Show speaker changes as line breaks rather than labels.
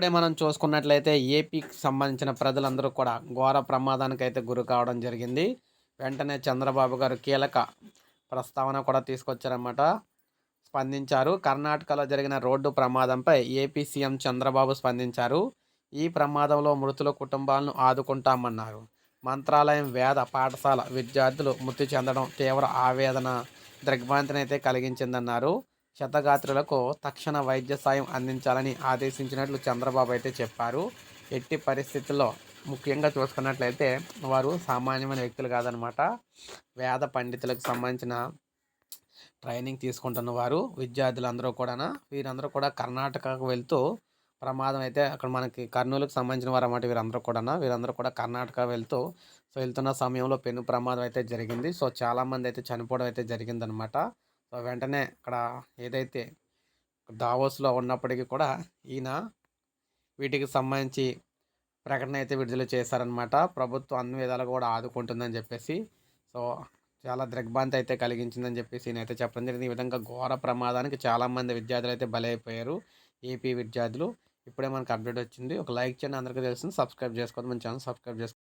ఇప్పుడే మనం చూసుకున్నట్లయితే ఏపీకి సంబంధించిన ప్రజలందరూ కూడా ఘోర ప్రమాదానికి అయితే గురి కావడం జరిగింది. వెంటనే చంద్రబాబు గారు కీలక ప్రస్తావన కూడా తీసుకొచ్చారన్నమాట. స్పందించారు. కర్ణాటకలో జరిగిన రోడ్డు ప్రమాదంపై ఏపీ సీఎం చంద్రబాబు స్పందించారు. ఈ ప్రమాదంలో మృతుల కుటుంబాలను ఆదుకుంటామన్నారు. మంత్రాలయం వేద పాఠశాల విద్యార్థులు మృతి చెందడం తీవ్ర ఆవేదన దిగ్భ్రాంతిని అయితే కలిగించిందన్నారు. క్షతగాత్రులకు తక్షణ వైద్య సాయం అందించాలని ఆదేశించినట్లు చంద్రబాబు అయితే చెప్పారు. ఎట్టి పరిస్థితుల్లో ముఖ్యంగా చూసుకున్నట్లయితే వారు సామాన్యమైన వ్యక్తులు కాదనమాట వేద పండితులకు సంబంధించిన ట్రైనింగ్ తీసుకుంటున్న వారు విద్యార్థులందరూ కూడా వీరందరూ కూడా కర్ణాటకకు వెళ్తూ ప్రమాదం అయితే అక్కడ మనకి కర్నూలుకు సంబంధించిన వారు అన్నమాట వీరందరూ కూడా వీరందరూ కూడా కర్ణాటక వెళ్తూ సో వెళ్తున్న సమయంలో పెను ప్రమాదం అయితే జరిగింది. సో చాలామంది అయితే చనిపోవడం అయితే జరిగిందనమాట సో వెంటనే అక్కడ ఏదైతే దావోస్లో ఉన్నప్పటికీ కూడా ఈయన వీటికి సంబంధించి ప్రకటన అయితే విడుదల చేశారనమాట ప్రభుత్వం అన్ని విధాలుగా కూడా ఆదుకుంటుందని చెప్పేసి సో చాలా దిగ్భ్రాంతి అయితే కలిగించిందని చెప్పేసి నేనైతే చెప్పడం జరిగింది. ఈ విధంగా ఘోర ప్రమాదానికి చాలామంది విద్యార్థులు అయితే బలైపోయారు. ఏపీ విద్యార్థులు ఇప్పుడే మనకు అప్డేట్ వచ్చింది. ఒక లైక్ చేయండి. అందరికీ తెలిసింది సబ్స్క్రైబ్ చేసుకోండి మన ఛానల్ సబ్స్క్రైబ్ చేసుకోండి